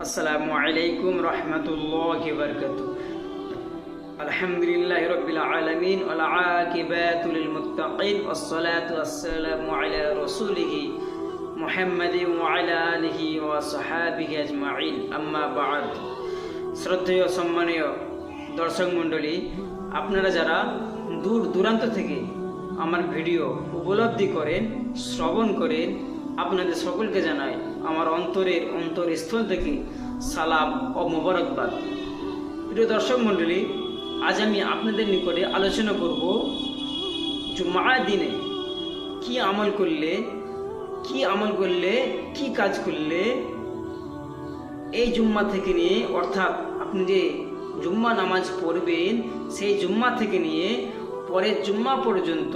আসসালামু আলাইকুম রহমতুল্লাহ বরকত আলহামদুলিল্লাহ রবিল আলমিন আকিবাতুল মুত্তাকিন والصلاة والسلام على رسوله محمد وعلى آله وصحابه أجمعين أما بعد শ্রদ্ধেয় সম্মানীয় দর্শক মণ্ডলী আপনারা যারা দূর দূরান্ত থেকে আমার ভিডিও উপলব্ধি করেন শ্রবণ করেন আপনাদের সকলকে জানাই আমার অন্তরের অন্তরস্থল থেকে সালাম ও মোবারকবাদ। প্রিয় দর্শক মণ্ডলী, আজ আমি আপনাদের নিকটে আলোচনা করব জুমা দিনে কি আমল করলে, কি আমল করলে, কি কাজ করলে এই জুম্মা থেকে নিয়ে, অর্থাৎ আপনি যে জুম্মা নামাজ পড়বেন, সেই জুম্মা থেকে নিয়ে পরের জুম্মা পর্যন্ত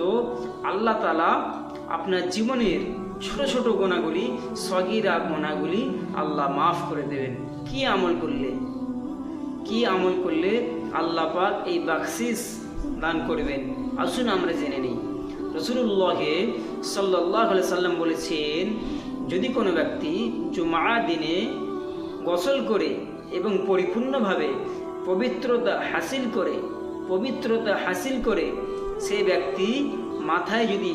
আল্লাহ তালা আপনার জীবনের ছোট ছোট গোনাগুলি সগিরা গোনাগুলি আল্লাহ মাফ করে দেবেন। কি আমল করলে? কি আমল করলে আল্লাহ পাক এই বাকসিস দান করবেন? আসুন আমরা জেনে নিই। রসুল্লাহে সাল্লাহ সাল্লাম বলেছেন, যদি কোনো ব্যক্তি জুমা দিনে গোসল করে এবং পরিপূর্ণভাবে পবিত্রতা হাসিল করে, পবিত্রতা হাসিল করে, সে ব্যক্তি মাথায় যদি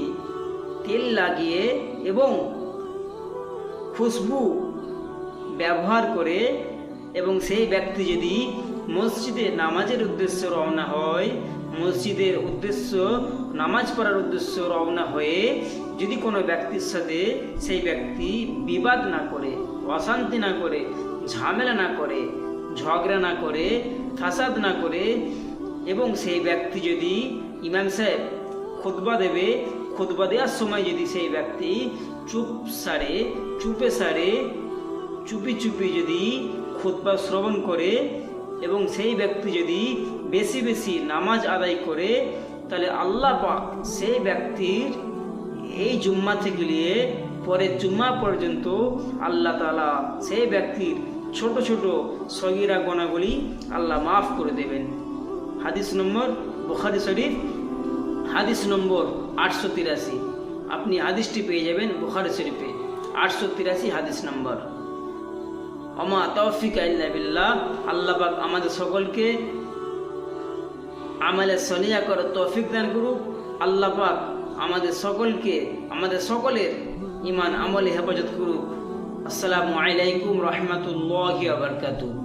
তেল লাগিয়ে এবং খুশবু ব্যবহার করে এবং সেই ব্যক্তি যদি মসজিদে নামাজের উদ্দেশ্যে রওনা হয়, মসজিদের উদ্দেশ্য, নামাজ পড়ার উদ্দেশ্য রওনা হয়ে যদি কোনো ব্যক্তির সাথে সেই ব্যক্তি বিবাদ না করে, অশান্তি না করে, ঝামেলা না করে, ঝগড়া না করে, ফাসাদ না করে এবং সেই ব্যক্তি যদি ইমাম সাহেব খুতবা দেবে খুতবা দেওয়ার সময় যদি সেই ব্যক্তি চুপ সারে, চুপে সারে, চুপি চুপি যদি খুদবা শ্রবণ করে এবং সেই ব্যক্তি যদি বেশি বেশি নামাজ আদায় করে, তাহলে আল্লাহ পাক সেই ব্যক্তির এই জুম্মা থেকে নিয়ে পরের জুম্মা পর্যন্ত আল্লাহ তালা সেই ব্যক্তির ছোট ছোট সগিরা গোনাগুলি আল্লাহ মাফ করে দেবেন। হাদিস নম্বর বুখারি শরীফ হাদিস নম্বর আটশো তিরাশি। আপনি হাদিসটি পেয়ে যাবেন বুখারি শরীফে। আটশো তিরাশি হাদিস নম্বর। অমা তৌফিক আল্লাহ পাক আমাদের সকলকে আমালে সলিয়া করে তৌফিক দান করুক। আল্লাহ পাক আমাদের সকলকে, আমাদের সকলের ইমান আমলে হেফাজত করুক। আসসালামু আলাইকুম রহমতুল্লাহ বারকাতুহ।